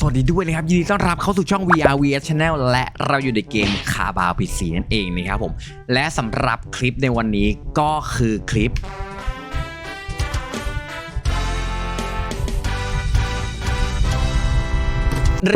สวัสดีด้วยนะครับยินดีต้อนรับเข้าสู่ช่อง VR VS Channel และเราอยู่ในเกมคาบาวพีซีนั่นเองนะครับผม และสำหรับคลิปในวันนี้ก็คือคลิป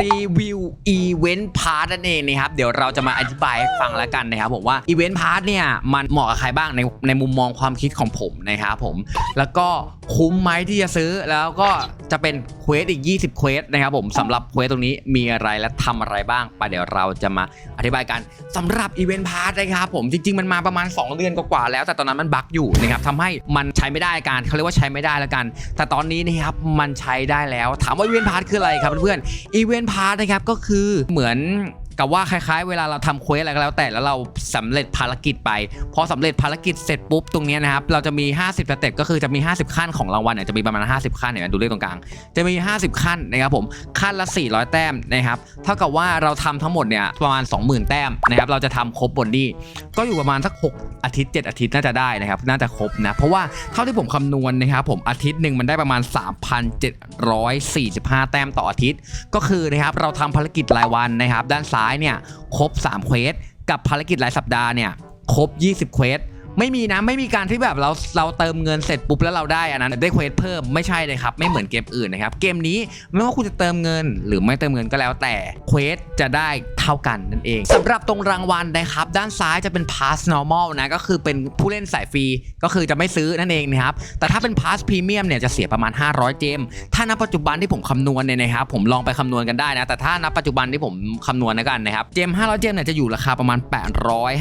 รีวิวอีเวนต์พาร์ทนั่นเองนะครับ เดี๋ยวเราจะมาอธิบายให้ฟังแล้วกันนะครับผมว่าอีเวนต์พาร์ทเนี่ยมันเหมาะกับใครบ้างในในมุมมองความคิดของผมนะครับผม แล้วก็คุ้มไหมที่จะซื้อแล้วก็จะเป็นเควสอีก 20เควสนะครับผมสำหรับเควสตรงนี้มีอะไรและทำอะไรบ้างไปเดี๋ยวเราจะมาอธิบายกันสำหรับอีเวนต์พาร์ทนะครับผมจริง ๆ มันมาประมาณ 2 เดือนกว่าแล้ว แต่ตอนนั้นมันบั๊กอยู่นะครับทำให้มันใช้ไม่ได้การเขาเรียกว่าใช้ไม่ได้แล้วกัน แต่ตอนนี้นะครับมันใช้ได้แล้วถามว่าอีเวนต์พาร์ทคืออะไรครับเพื่อนๆอีเวเวนพาร์ทนะครับก็คือเหมือน กับว่าคล้ายๆ เวลาเราทำเควสอะไรก็แล้วแต่แล้วเราสำเร็จภารกิจไป พอสำเร็จภารกิจเสร็จปุ๊บตรงเนี้ยนะครับ เราจะมี 50สเต็ปก็คือจะมี 50 ขั้นของรางวัลเนี่ยจะมีประมาณ 50 ขั้นเนี่ยดูเลขตรงกลาง จะมี 50 ขั้นนะครับผมขั้นละ 400 แต้มนะครับเท่ากับว่าเราทำทั้งหมดเนี่ยประมาณ 20,000 แต้มนะครับเราจะทำครบบนนี้ก็อยู่ประมาณสัก 6 อาทิตย์ 7 อาทิตย์น่าจะได้นะครับน่าจะครบนะเพราะว่าเท่าที่ผมคำนวณนะครับผมอาทิตย์หนึ่งมันได้ประมาณ 3,745 แต้มต่ออาทิตย์ ก็คือนะครับเราทำภารกิจรายวันนะครับด้านซ้ายเนี่ยครบ3เควสกับภารกิจรายสัปดาห์เนี่ยครบ 20 เควส ไม่มีนะไม่มีการที่แบบเราเราเติมเงินเสร็จปุ๊บแล้วเราได้อันนั้นได้เควสเพิ่มไม่ใช่เลยครับไม่เหมือนเกมอื่นนะครับเกมนี้ไม่ว่าคุณจะเติมเงิน หรือไม่เติมเงินก็แล้วแต่เควสจะได้เท่ากันนั่นเองสำหรับตรงรางวัลนะครับด้านซ้ายจะเป็น pass normal นะก็คือเป็นผู้เล่นสายฟรีก็คือจะไม่ซื้อนั่นเองนะครับแต่ถ้าเป็น pass premium เนี่ยจะเสียประมาณ 500 เจมถ้าณปัจจุบันที่ผมคำนวณเนี่ยนะครับผมลองไปคำนวณกันได้นะแต่ถ้าณปัจจุบันที่ผมคำนวณนะกันนะครับเจม500 เจมเนี่ยจะอยู่ราคาประมาณ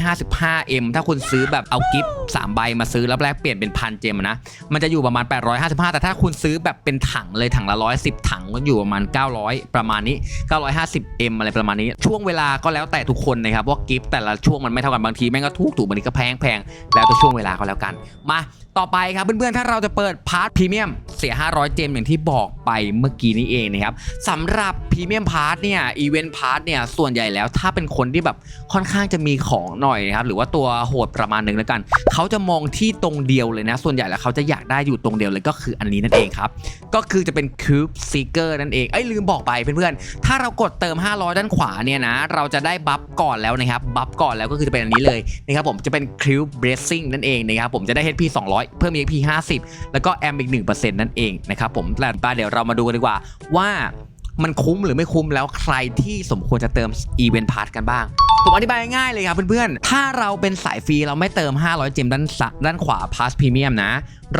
855M ถ้าคุณซื้อแบบเอากิ3 ใบมาซื้อแล้วแลกเปลี่ยนเป็นพันเจมนะ มันจะอยู่ประมาณ 855 แต่ถ้าคุณซื้อแบบเป็นถังเลยถังละ 110 ถังก็อยู่ประมาณ 900 ประมาณนี้ 950M อะไรประมาณนี้ ช่วงเวลาก็แล้วแต่ทุกคนนะครับว่ากิฟต์แต่ละช่วงมันไม่เท่ากันบางทีแม่งก็ถูกถูกบางทีก็แพงแพงแล้วแต่ช่วงเวลาก็แล้วกัน มาต่อไปครับเพื่อนๆถ้าเราจะเปิดพาร์ทพรีเมียม เสีย 500 เจมอย่างที่บอกไปเมื่อกี้นี้เองนะครับสำหรับพรีเมียมพาร์ทเนี่ยอีเวนต์พาร์ทเนี่ยส่วนใหญ่แล้วถ้าเป็นคนที่แบบค่อนข้างจะมีของหน่อยนะครับหรือว่าตัวโหดประมาณหนึ่งแล้วกัน เขาจะมองที่ตรงเดียวเลยนะ ส่วนใหญ่แล้วเขาจะอยากได้อยู่ตรงเดียวเลยก็คืออันนี้นั่นเองครับ ก็คือจะเป็น Cube Seeker นั่นเองเอ้ยลืมบอกไปเพื่อนๆถ้าเรากดเติม 500 ด้านขวาเนี่ยนะเราจะได้บัฟก่อนแล้วนะครับบัฟก่อนแล้วก็คือจะเป็นอันนี้เลยนะครับผมจะเป็น Cube Blessing นั่นเองนะครับผมจะได้ HP 200 เพิ่ม HP 50 แล้วก็แอมอีก1%นั่นเองนะครับผมแต่ป้าเดี๋ยวเรามาดูกันดีกว่าว่ามันคุ้มหรือไม่คุ้มแล้วใครที่สมควรจะเติม Event Pass กันบ้าง ผมอธิบายง่ายเลยครับเพื่อนๆ ถ้าเราเป็นสายฟรีเราไม่เติม 500 เจมด้านซ้ายด้านขวา Pass Premium นะ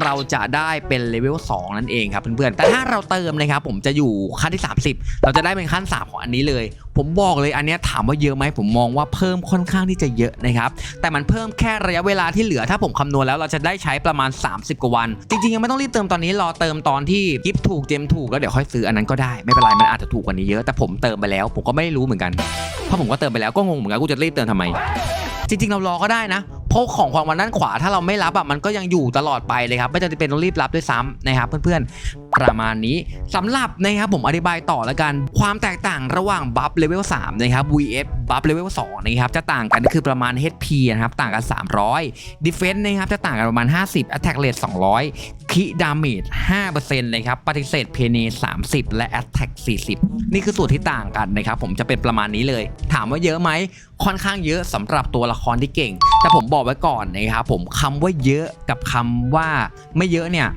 เราจะได้เป็นเลเวล 2 นั่นเองครับเพื่อนๆ แต่ถ้าเราเติมนะครับผมจะอยู่ขั้นที่ 30 เราจะได้เป็นขั้น 3 ของอันนี้เลยผมบอกเลยอันเนี้ยถามว่าเยอะไหมผมมองว่าเพิ่มค่อนข้างที่จะเยอะนะครับแต่มันเพิ่มแค่ระยะเวลาที่เหลือถ้าผมคำนวณแล้วเราจะได้ใช้ประมาณ 30 กว่าวัน จริงๆ ยังไม่ต้องรีบเติมตอนนี้รอเติมตอนที่กิฟถูกเจมถูกแล้วเดี๋ยวค่อยซื้ออันนั้นก็ได้ไม่เป็นไรมันอาจจะถูกกว่านี้เยอะแต่ผมเติมไปแล้วผมก็ไม่รู้เหมือนกันเพราะผมก็เติมไปแล้วก็งงเหมือนกันกูจะรีบเติมทำไมจริงๆ เรารอก็ได้นะ เพราะของความวันด้านขวาถ้าเราไม่รับอะมันก็ยังอยู่ตลอดไปเลยครับ ไม่จำเป็นต้องรีบรับด้วยซ้ำนะครับเพื่อนๆ ประมาณนี้สำหรับนะครับผมอธิบายต่อแล้วกัน ความแตกต่างระหว่างบัฟเลเวล3นะครับ VF บัฟเลเวล2นะครับจะต่างกันก็คือประมาณ HP นะครับต่างกัน 300 Defense นะครับจะต่างกันประมาณ 50 Attack Rate 200คิดาเมจ5%นะครับ ปฏิเสธเพเน30 และ Attack 40 นี่คือส่วนที่ต่างกันนะครับ ผมจะเป็นประมาณนี้เลย ถามว่าเยอะไหม ค่อนข้างเยอะสำหรับตัวละครที่เก่ง แต่ผมบอกไว้ก่อนนะครับผมคำว่าเยอะกับคำว่าไม่เยอะเนี่ย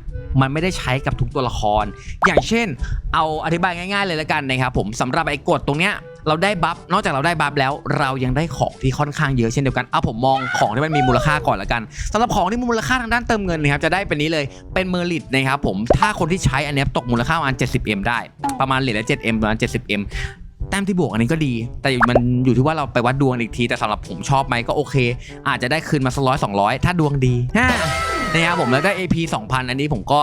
มันไม่ได้ใช้กับทุกตัวละคร อย่างเช่น เอาอธิบายง่าย ๆ เลยละกันนะครับผมสำหรับไอ้กฎตรงเนี้ยเราได้บัฟ นอกจากเราได้บัฟแล้ว เรายังได้ของที่ค่อนข้างเยอะเช่นเดียวกัน เอาผมมองของที่มันมีมูลค่าก่อนละกันสำหรับของที่มีมูลค่าทางด้านเติมเงินนะครับ จะได้เป็นนี้เลย เป็นเมอร์ลิตนะครับผม ถ้าคนที่ใช้อันนี้ตกมูลค่าประมาณ 70m ได้ ประมาณเหรียญละ 7m ประมาณ 70m แต้มที่บวกอันนี้ก็ดี แต่มันอยู่ที่ว่าเราไปวัดดวงอีกที แต่สำหรับผมชอบไหมก็โอเค อาจจะได้คืนมาสักร้อยสองร้อยถ้าดวงดีฮ่านะครับผมแล้วก็ AP 2000 อันนี้ผมก็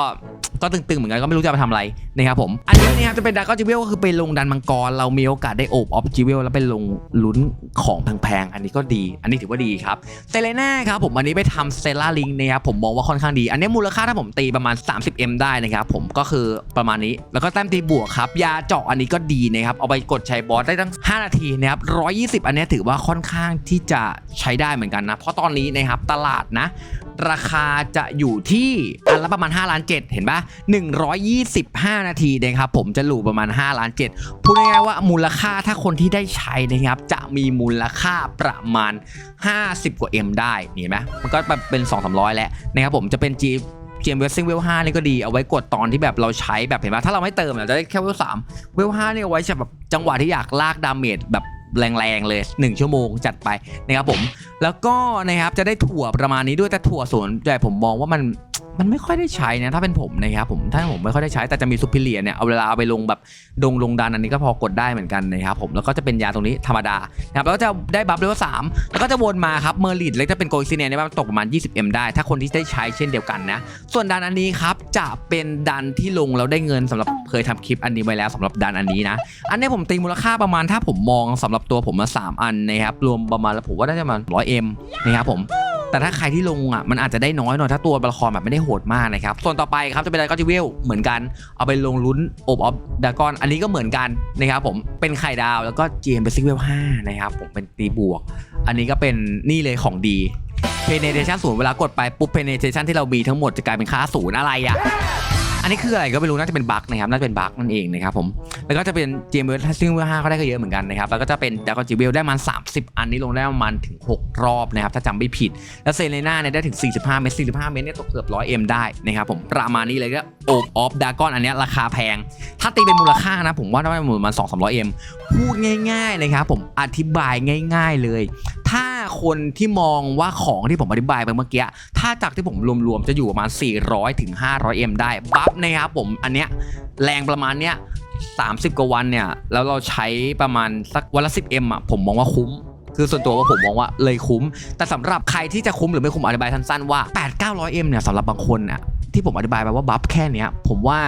ก็ตึงๆเหมือนกันก็ไม่รู้จะไปทำอะไรนะครับผม อันนี้นะครับจะเป็นดักก็จิเวลก็คือไปลงดันมังกร เรามีโอกาสได้โอบออฟจิเวลแล้วไปลงลุ้นของแพงๆอันนี้ก็ดี อันนี้ถือว่าดีครับเซเลน่าครับผมอันนี้ไปทำเซล่าลิงนะครับผมมองว่าค่อนข้างดี อันนี้มูลค่าถ้าผมตีประมาณ 30M ได้นะครับผมก็คือประมาณนี้แล้วก็แต้มตีบวกครับยาเจาะอันนี้ก็ดีนะครับเอาไปกดใช้บอสได้ตั้ง 5 นาทีนะครับ120 อันนี้ถือว่าค่อนข้างที่จะใช้ได้เหมือนกันนะเพราะตอนนี้นะครับตลาดนะราคาจะอยู่ที่อันละประมาณ 5 ล้าน 7 เห็นปะ125 นาทีนะครับผมจะหลูประมาณ5ล้าน7พูดง่ายๆว่ามูลค่าถ้าคนที่ได้ใช้นะครับจะมีมูลค่าประมาณ 50 กว่า M ได้นี่เห็นไหมมันก็เป็น2 3 0 0 แล้วนะครับผมจะเป็น G เกมเวสซิ่งเวล5นี่ก็ดีเอาไว้กดตอนที่แบบเราใช้แบบเห็นไหมถ้าเราไม่เติมเราจะได้แค่เวล3เวล5นี่เอาไว้แบบจังหวะที่อยากลากดาเมจแบบ แรงๆเลย 1 ชั่วโมงจัดไปนะครับผม แล้วก็นะครับจะได้ถั่วประมาณนี้ด้วยแต่ถั่วส่วนใหญ่ผมมองว่ามันมันไม่ค่อยได้ใช้นะถ้าเป็นผมนะครับผมถ้าผมไม่ค่อยได้ใช้แต่จะมีซูเปอร์เลียเนี่ยเอาเวลาเอาไปลงแบบดงลงดันอันนี้ก็พอกดได้เหมือนกันนะครับผมแล้วก็จะเป็นยาตรงนี้ธรรมดานะครับแล้วก็จะได้บัฟเลเวลสามแล้วก็จะวนมาครับเมอร์ลิดเล็กจะเป็นโกลซิเนียเนี่ยมันตกประมาณ 20M ได้ ถ้าคนที่ได้ใช้เช่นเดียวกันนะส่วนดันอันนี้ครับจะเป็นดันที่ลงแล้วได้เงินสำหรับเคยทำคลิปอันนี้ไว้แล้วสำหรับดันอันนี้นะอันนี้ผมตีมูลค่าประมาณถ้าผมมองสำหรับตัวผมมา 3 อันนะครับรวมประมาณแล้วผมว่าได้ประมาณ 100M นะครับผมแต่ถ้าใครที่ลงอะมันอาจจะได้น้อยหน่อยถ้าตัวละครแบบไม่ได้โหดมากนะครับ ส่วนต่อไปครับจะเป็นอะไรก็จิเวลเหมือนกัน เอาไปลงลุ้นโอบออฟดากอนอันนี้ก็เหมือนกันนะครับผมเป็นไข่ดาวแล้วก็เจมเป็นซิกเวล5นะครับผมเป็นตีบวก อันนี้ก็เป็นนี่เลยของดี penetration ศูนย์เวลากดไปปุ๊บ penetration ที่เรามีทั้งหมดจะกลายเป็นค่าศูนย์อะไรอะ อันนี้คืออะไรก็ไม่รู้น่าจะเป็นบั๊กนะครับน่าจะเป็นบั๊กนั่นเองนะครับผมแล้วก็จะเป็นเจมเบอร์ซิงเวลห้าก็ได้ก็เยอะเหมือนกันนะครับแล้วก็จะเป็นดากอนจิเวลได้ประมาณ30 อันนี้ลงได้ประมาณถึง 6 รอบนะครับถ้าจำไม่ผิด แล้วเซเลน่าเนี่ยได้ถึง 45 เมตร 45 เมตรเนี่ยตกเกือบ 100M ได้นะครับผมประมาณนี้เลยก็โอบออฟดากอนอันนี้ราคาแพง ถ้าตีเป็นมูลค่านะผมว่าได้ประมาณ2 3 0 0 M พูดง่ายๆเลยครับผมอธิบายง่าย ๆเลย ถ้าคนที่มองว่าของที่ผมอธิบายไปเมื่อกี้ถ้าจากที่ผมรวมๆจะอยู่ประมาณ 400ถึง500 M ได้บัฟนะครับผมอันเนี้ยแรงประมาณเนี้ย30 กว่าวันเนี่ย แล้วเราใช้ประมาณสักวันละ 10 M อะผมมองว่าคุ้ม คือส่วนตัวว่าผมมองว่าเลยคุ้ม แต่สำหรับใครที่จะคุ้มหรือไม่คุ้มอธิบายสั้นๆว่า 8 900 M เนี่ยสำหรับบางคนอะที่ผมอธิบายไปว่าบัฟแค่เนี้ยผมว่า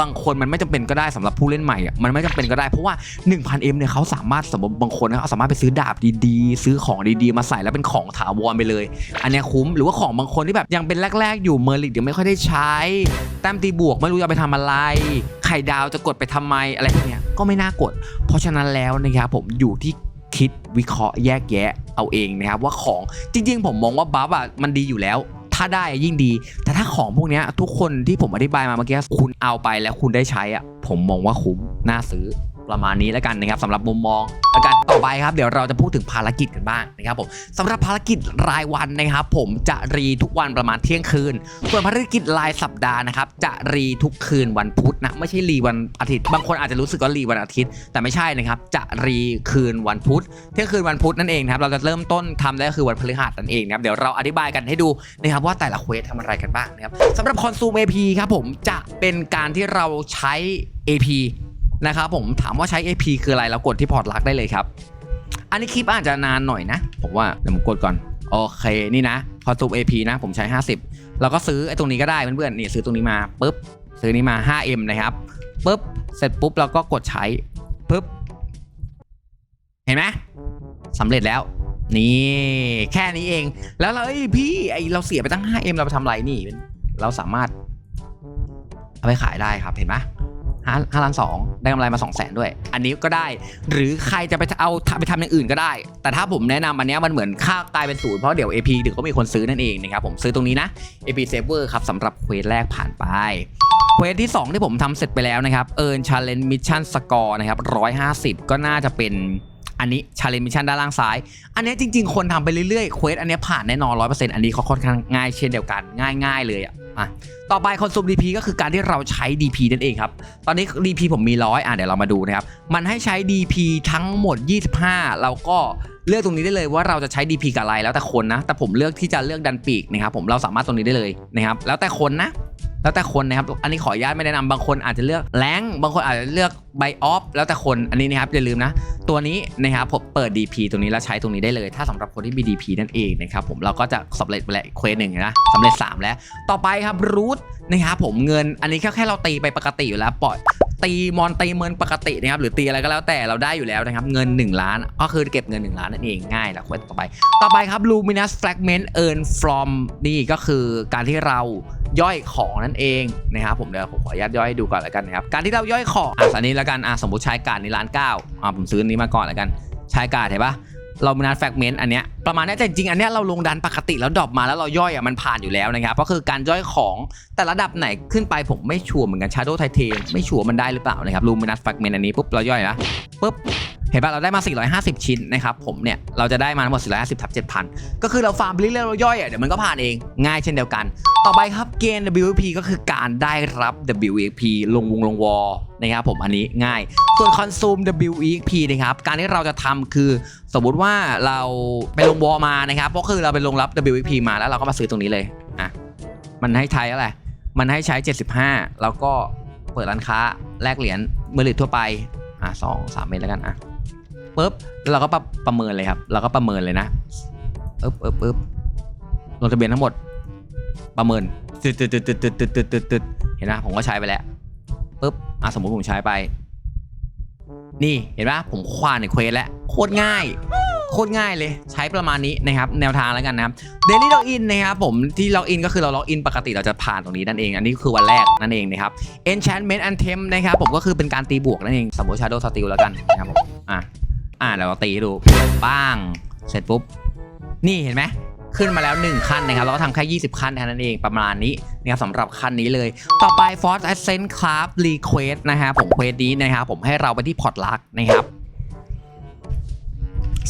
บางคนมันไม่จำเป็นก็ได้สำหรับผู้เล่นใหม่อะมันไม่จำเป็นก็ได้เพราะว่า 1,000M เนี่ยเขาสามารถสมมติบางคนนะเขาสามารถไปซื้อดาบดีๆ ซื้อของดีๆ มาใส่แล้วเป็นของถาวรไปเลย อันนี้คุ้มหรือว่าของบางคนที่แบบยังเป็นแรกๆ อยู่เมอร์ลิกยังไม่ค่อยได้ใช้แต้มตีบวกไม่รู้จะไปทำอะไร ไข่ดาวจะกดไปทำไมอะไรพวกเนี้ยก็ไม่น่ากด เพราะฉะนั้นแล้วนะครับผมอยู่ที่คิดวิเคราะห์แยกแยะเอาเองนะครับว่าของจริงๆ ผมมองว่าบัฟอะมันดีอยู่แล้ว ถ้าได้ยิ่งดี แต่ถ้าของพวกนี้ทุกคนที่ผมอธิบายมาเมื่อกี้คุณเอาไปแล้วคุณได้ใช้อะผมมองว่าคุ้มน่าซื้อ ประมาณนี้แล้วกันนะครับสำหรับมุมมองแล้วกันต่อไปครับเดี๋ยวเราจะพูดถึงภารกิจกันบ้างนะครับผมสำหรับภารกิจรายวันนะครับ ผมจะรีทุกวันประมาณเที่ยงคืน ส่วนภารกิจรายสัปดาห์นะครับจะรีทุกคืนวันพุธนะไม่ใช่รีวันอาทิตย์บางคนอาจจะรู้สึกว่ารีวันอาทิตย์ แต่ไม่ใช่นะครับจะรีคืนวันพุธ เที่ยงคืนวันพุธนั่นเองนะครับเราจะเริ่มต้นทำได้ก็คือวันพฤหัสนั่นเองนะครับเดี๋ยวเราอธิบายกันให้ดูนะครับว่าแต่ละเควสทำอะไรกันบ้างนะครับสำหรับคอนซูม AP ครับผมจะเป็นการที่เราใช้ AP นะครับผมถามว่าใช้ AP คืออะไรเรากดที่พอร์ตลักได้เลยครับ อันนี้คลิปอาจจะนานหน่อยนะ ผมว่าเดี๋ยวผมกดก่อน โอเคนี่นะ พอซูม AP นะผมใช้ 50 เราก็ซื้อไอ้ตรงนี้ก็ได้เพื่อนๆนี่ซื้อตรงนี้มาปุ๊บซื้อนี้มา 5M นะครับปุ๊บเสร็จปุ๊บเราก็กดใช้ปุ๊บเห็นไหมสำเร็จแล้วนี่ แค่นี้เอง แล้วเราเอ้พี่ไอเราเสียไปตั้ง 5M เราไปทำไรนี่ เราสามารถ เอาไปขายได้ครับเห็นไหม ห้าห้าล้านสองได้กำไรมา2 0 0แสนด้วย อันนี้ก็ได้ หรือใครจะไปเอาไปทำอย่างอื่นก็ได้ แต่ถ้าผมแนะนำอันนี้มันเหมือนค่ากลายเป็นศูนย์เพราะเดี๋ยว AP เดี๋ยวก็มีคนซื้อนั่นเองนะครับผมซื้อตรงนี้นะ AP Saver ครับสำหรับเควสแรกผ่านไปเควสที่ 2 ที่ผมทำเสร็จไปแล้วนะครับ Earn Challenge Mission Score นะครับ150 ก็น่าจะเป็นอันนี้ Challenge Mission ด้านล่างซ้าย อันนี้จริง ๆ คนทำไปเรื่อยๆ เควสอันนี้ผ่านแน่นอน100%อันนี้เขาค่อนข้างง่ายเช่นเดียวกันง่าย ๆ เลยอะ อะต่อไปคอนซูม DP ก็คือการที่เราใช้ DP นั่นเองครับ ตอนนี้ DP ผมมีร้อยอะเดี๋ยวเรามาดูนะครับ มันให้ใช้ DP ทั้งหมด 25เราก็ เลือกตรงนี้ได้เลยว่าเราจะใช้ DP กับอะไรแล้วแต่คนนะ แต่ผมเลือกที่จะเลือกดันปีกนะครับผมเราสามารถตรงนี้ได้เลยนะครับแล้วแต่คนนะแล้วแต่คนนะครับ อันนี้ขออนุญาตไม่แนะนำบางคนอาจจะเลือกแรงบางคนอาจจะเลือกไบออฟแล้วแต่คนอันนี้นะครับอย่าลืมนะ ตัวนี้นะครับผมเปิด DP ตรงนี้แล้วใช้ตรงนี้ได้เลย ถ้าสำหรับคนที่มี DP นั่นเองนะครับผมเราก็จะสำเร็จไปแล้วเควสหนึ่งนะสำเร็จ 3 แล้ว ต่อไปครับรูทนะครับผมเงินอันนี้แค่แค่เราตีไปปกติอยู่แล้วปล่อย ตีมอนตีเมินปกตินะครับหรือตีอะไรก็แล้วแต่เราได้อยู่แล้วนะครับเงิน 1 ล้าน ก็คือเก็บเงิน 1 ล้านนั่นเองง่ายแล้วควต่อไป ต่อไปครับ luminous fragment earn from นี่ก็คือการที่เราย่อยของนั่นเองนะครับผมเดี๋ยวผมขออนุญาตย่อยดูก่อนแล้วกันนะครับการที่เราย่อยของอะอันนี้แล้วกันอะสมมติใช้การดนี้ล้านเก้าอะผมซื้อนี้มาก่อนแล้วกันใช้การเห็นปะ เรามีนัดแฟกเมนต์อันเนี้ยประมาณนี้แต่จริงอันเนี้ยเราลงดันปกติแล้วดรอปมาแล้วเราย่อยอะมันผ่านอยู่แล้วนะครับก็คือการย่อยของแต่ระดับไหนขึ้นไปผมไม่ชัวร์เหมือนกันชาร์โดไทเทนไม่ชัวร์มันได้หรือเปล่านะครับรูมินัสแฟกเมนต์อันนี้ปุ๊บเราย่อยนะปุ๊บ เห็นป่ะเราได้มา 450 ชิ้นนะครับผมเนี่ยเราจะได้มาทั้งหมด 450ทับ7,000 ก็คือเราฟาร์มไปเรื่อยๆเราย่อยอะเดี๋ยวมันก็ผ่านเองง่ายเช่นเดียวกัน ต่อไปครับเกณฑ์ WP ก็คือการได้รับ WP ลงวงลงวอนะครับผมอันนี้ง่าย ส่วน consume WEP นะครับการที่เราจะทำคือสมมุติว่าเราไปลงวอมานะครับก็คือเราไปลงรับ WEP มาแล้วเราก็มาซื้อตรงนี้เลยอะมันให้ใช้อะไรมันให้ใช้ 75 แล้วก็เปิดร้านค้าแลกเหรียญเมอริททั่วไปอะสองสามเมตรแล้วกันอะ ปุ๊บแล้วเราก็ประประเมินเลยครับ เราก็ประเมินเลยนะปึ๊บปึ๊บปึ๊บลงทะเบียนทั้งหมด ประเมินตึดตึดตึดตึดตึดตึดตึดตึดตึดเห็นไหมผมก็ใช้ไปแล้วปุ๊บอะสมมติผมใช้ไป นี่เห็นปะผมควานในเควสแล้วโคตรง่ายโคตรง่ายเลยใช้ประมาณนี้นะครับแนวทางแล้วกันนะครับ Daily Login นะครับผมที่ Login ก็คือเรา Login ปกติเราจะผ่านตรงนี้นั่นเอง อันนี้คือวันแรกนั่นเองนะครับ Enchantment and Temp นะครับผมก็คือเป็นการตีบวกนั่นเองสมมติ Shadow Steel แล้วกันนะครับผมอะ อะเดี๋ยวเราตีให้ดูป้างเสร็จปุ๊บ นี่เห็นไหมขึ้นมาแล้ว 1 ขั้นนะครับ เราก็ทำแค่ 20 ขั้นแค่นั้นเองประมาณนี้นะครับสำหรับขั้นนี้เลย ต่อไป Force Ascent Craft Request นะครับผมเควสนี้นะครับผมให้เราไปที่พอร์ตลักนะครับ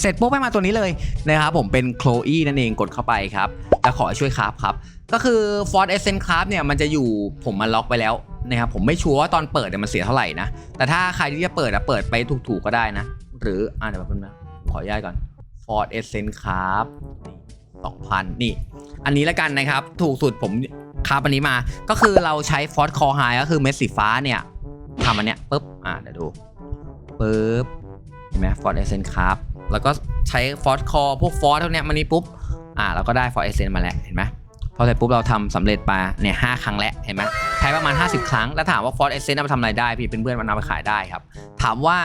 เสร็จปุ๊บให้มาตัวนี้เลยนะครับผมเป็นโคลอีนั่นเองกดเข้าไปครับจะขอช่วยคราฟครับ ก็คือ Force Ascent Craft เนี่ยมันจะอยู่ผมมาล็อกไปแล้วนะครับผมไม่ชัวร์ว่าตอนเปิดเนี่ยมันเสียเท่าไหร่นะ แต่ถ้าใครที่จะเปิดอะเปิดไปถูกๆก็ได้นะ หรืออ่าเดี๋ยวแป๊บนึงนะขออนุญาตก่อน Force Ascent Craft สองพันนี่ อันนี้ละกันนะครับ ถูกสุดผมคาบอันนี้มา ก็คือเราใช้ฟอสคอไฮก็คือเม็ดสีฟ้าเนี่ยทำอันเนี้ยปุ๊บ อ่าเดี๋ยวดูปุ๊บเห็นไหมฟอสเอเซนครับแล้วก็ใช้ฟอสคอพวกฟอสพวกเนี้ยมันนี้ปุ๊บ อ่าเราก็ได้ฟอสเอเซนมาแล้ว เห็นไหม พอเสร็จปุ๊บเราทำสำเร็จมาเนี่ยห้าครั้งแล้วเห็นไหมใช้ประมาณ 50 ครั้ง แล้วถามว่าฟอสเอเซนเอาไปทำอะไรได้ พี่เป็นเพื่อนมันเอาไปขายได้ครับ ถามว่า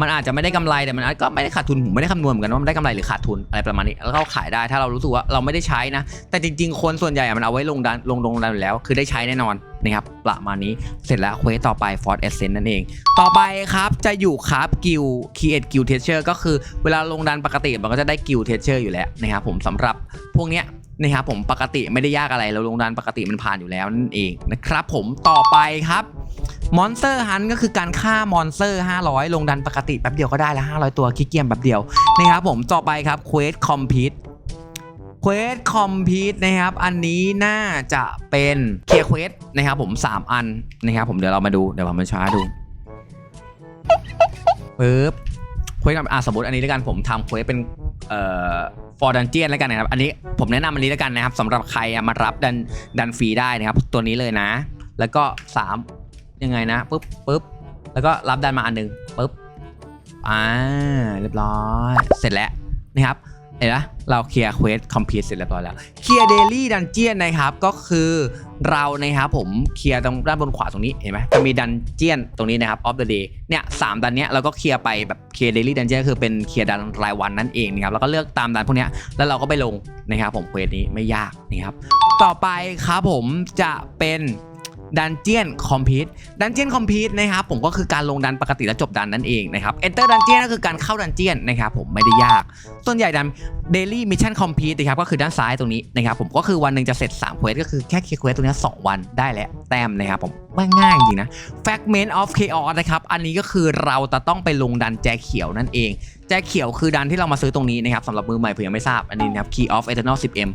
มันอาจจะไม่ได้กำไรแต่มันก็ไม่ได้ขาดทุนผมไม่ได้คำนวณเหมือนกันว่ามันได้กำไรหรือขาดทุนอะไรประมาณนี้แล้วก็ขายได้ถ้าเรารู้สึกว่าเราไม่ได้ใช้นะ แต่จริง ๆ คนส่วนใหญ่มันเอาไว้ลงดันลงลงดันอยู่แล้ว คือได้ใช้แน่นอนนะครับประมาณนี้เสร็จแล้วเควสต่อไป Ford Essence นั่นเอง ต่อไปครับจะอยู่ครับกิล Create Guild Teacher ก็คือเวลาลงดันปกติมันก็จะได้ Guild Teacher อยู่แล้วนะครับผมสำหรับพวกเนี้ย นะครับผมปกติไม่ได้ยากอะไรเราลงดันปกติมันผ่านอยู่แล้วนั่นเองนะครับผมต่อไปครับมอนสเตอร์ฮันก็คือการฆ่ามอนสเตอร์ 500 ลงดันปกติแป๊บเดียวก็ได้แล้ว500 ตัวขี้เกียจแป๊บเดียวนะครับผมต่อไปครับเควสคอมพิวเควสคอมพิวนะครับ อันนี้น่าจะเป็นเคลียร์เควสนะครับผม 3 อันนะครับผมเดี๋ยวเรามาดูเดี๋ยวผมมาช้าดูปึ๊บเควสอะสมมติอันนี้แล้วกันผมทำเควสเป็น เอ่อ for dungeon แล้วกันนะครับ อันนี้ผมแนะนำอันนี้แล้วกันนะครับสำหรับใครอะมารับดันดันฟรีได้นะครับ ตัวนี้เลยนะ แล้วก็3ยังไงนะปุ๊บปุ๊บแล้วก็รับดันมาอันหนึงปุ๊บอ่าเรียบร้อย เสร็จแล้วนะครับ เห็นไหมเราเคลียร์เควสคอมพิวเสร็จเรียบร้อยแล้วเคลียร์เดลี่ดันเจียนนะครับก็คือเรานะครับผมเคลียร์ตรงด้านบนขวาตรงนี้เห็นไหมจะมีดันเจียนตรงนี้นะครับออฟเดอะเดย์เนี่ยสามดันเนี้ยเราก็เคลียร์ไปแบบเคลียร์เดลี่ดันเจียนคือเป็นเคลียร์ดันรายวันนั่นเองนะครับแล้วก็เลือกตามดันพวกเนี้ยแล้วเราก็ไปลงนะครับผมเควสนี้ไม่ยากนะครับต่อไปครับผมจะเป็น ดันเจียนคอมพิวดันเจียนคอมพิวนะครับผมก็คือการลงดันปกติแล้วจบดันนั่นเองนะครับ Enter ดันเจียนก็คือการเข้าดันเจียนนะครับผมไม่ได้ยาก ส่วนใหญ่ดัน Daily Mission Complete นะครับก็คือด้านซ้ายตรงนี้นะครับผมก็คือวันหนึ่งจะเสร็จ3เควสก็คือแค่เคลียร์เควสตรงนี้2วันได้แล้วแต้มนะครับผมว่าง่ายจริงนะ Fragment of Chaos นะครับอันนี้ก็คือเราจะต้องไปลงดันแจเขียวนั่นเองแจเขียวคือดันที่เรามาซื้อตรงนี้นะครับสำหรับมือใหม่เผื่อยังไม่ทราบอันนี้นะครับ Key of Eternal 10M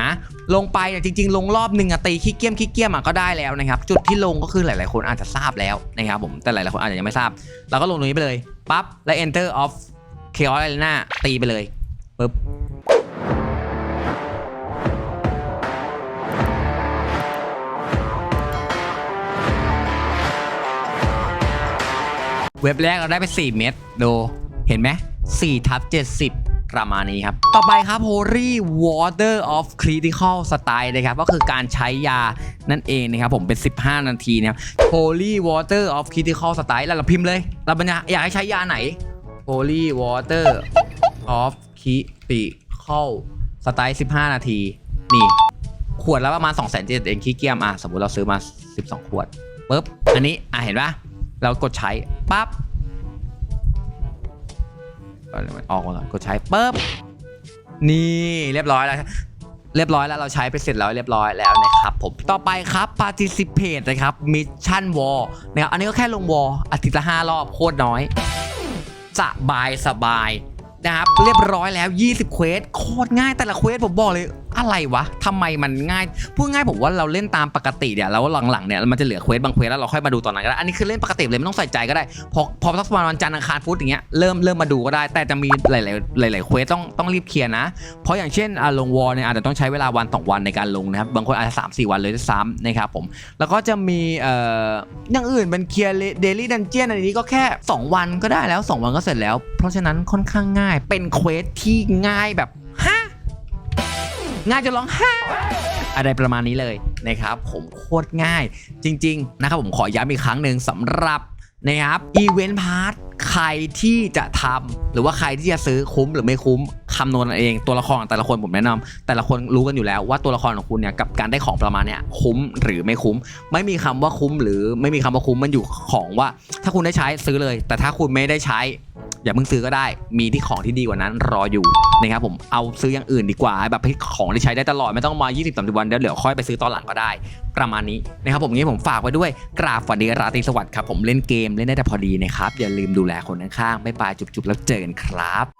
นะลงไปเนี่ยจริง ๆ ลงรอบหนึ่งอะตีขี้เกียมขี้เกียมอะก็ได้แล้วนะครับจุดที่ลงก็คือหลายๆ คนอาจจะทราบแล้วนะครับผมแต่หลายๆคนอาจจะยังไม่ทราบเราก็ลงตรงนี้ไปเลยปั๊บแล้ว Enter of Chaos Arena ตีไปเลยปึ๊บเว็บแรกเราได้ไป 4 เม็ดดูเห็นไหม4ทับ70 ประมาณนี้ครับ ต่อไปครับ Holy Water of Critical Style นะครับก็คือการใช้ยานั่นเองนะครับผมเป็น 15 นาทีนะครับ Holy Water of Critical Style แล้วเราพิมพ์เลยเราบัญญาอยากให้ใช้ยาไหน Holy Water of Critical Style 15 นาที นี่ ขวดละประมาณ 2 7 0 0 0เองขี้เกียจอะสมมติเราซื้อมา 12 ขวดปุ๊บอันนี้อะเห็นปะเรากดใช้ปั๊บ อออกมาก่อนกดใช้ปุ๊บนี่เรียบร้อยแล้วเรียบร้อยแล้วเราใช้ไปเสร็จแล้วเรียบร้อยแล้วนะครับผมต่อไปครับ participate นะครับ mission wall นะครับอันนี้ก็แค่ลง wall อาทิตย์ละ5รอบโคตรน้อยสบายสบายนะครับเรียบร้อยแล้ว 20 เควสโคตรง่ายแต่ละเควสผมบอกเลย อะไรวะทำไมมันง่ายพูดง่ายผมว่าเราเล่นตามปกติเนี่ยแล้วหลังๆเนี่ยมันจะเหลือเควสบางเควสแล้วเราค่อยมาดูตอนนั้นก็ได้อันนี้คือเล่นปกติเลยไม่ต้องใส่ใจก็ได้ พอพอสักประมาณวันจันทร์อังคารพุธอย่างเงี้ยเริ่มเริ่มมาดูก็ได้ แต่จะมีหลายๆหลายๆเควสต้องต้องรีบเคลียร์นะ เพราะอย่างเช่นอะลงวอลเนี่ยอาจจะต้องใช้เวลาวันสองวันในการลงนะครับบางคนอาจจะสามสี่วันเลยซ้ำนะครับผมแล้วก็จะมีเอ่ออย่างอื่นเป็นเคลียร์เดลี่ดันเจียนอันนี้ก็แค่ 2 วันก็ได้แล้ว 2 วันก็เสร็จแล้ว เพราะฉะนั้นค่อนข้างง่ายเป็นเควสที่ง่ายแบบ ง่ายจะร้องฮะอะไรประมาณนี้เลยนะครับ ผมโคตรง่ายจริง ๆ นะครับผมขอย้ำอีกครั้งหนึ่งสำหรับนะครับอีเวนต์พาร์ท ใครที่จะทำหรือว่าใครที่จะซื้อคุ้มหรือไม่คุ้มคำนวณเองตัวละครแต่ละคนผมแนะนำแต่ละคนรู้กันอยู่แล้วว่าตัวละครของคุณเนี่ยกับการได้ของประมาณเนี้ยคุ้มหรือไม่คุ้ม ไม่มีคำว่าคุ้มหรือไม่มีคำว่าคุ้มมันอยู่ของว่า ถ้าคุณได้ใช้ซื้อเลย แต่ถ้าคุณไม่ได้ใช้ อย่าเพิ่งซื้อก็ได้ มีที่ของที่ดีกว่านั้นรออยู่นะครับผมเอาซื้ออย่างอื่นดีกว่าแบบให้ของที่ใช้ได้ตลอดไม่ต้องมา 20 30 วันเดี๋ยวเดี๋ยวค่อยไปซื้อตอนหลังก็ได้ประมาณนี้นะครับผมงี้ผมฝากไว้ด้วยกราบฝันดีราตรีสวัสดิ์ครับผมเล่นเกมเล่นได้แต่พอดีนะครับอย่าลืมดูแลคนข้างๆไม่ปลายจุบๆแล้วเจอกันครับ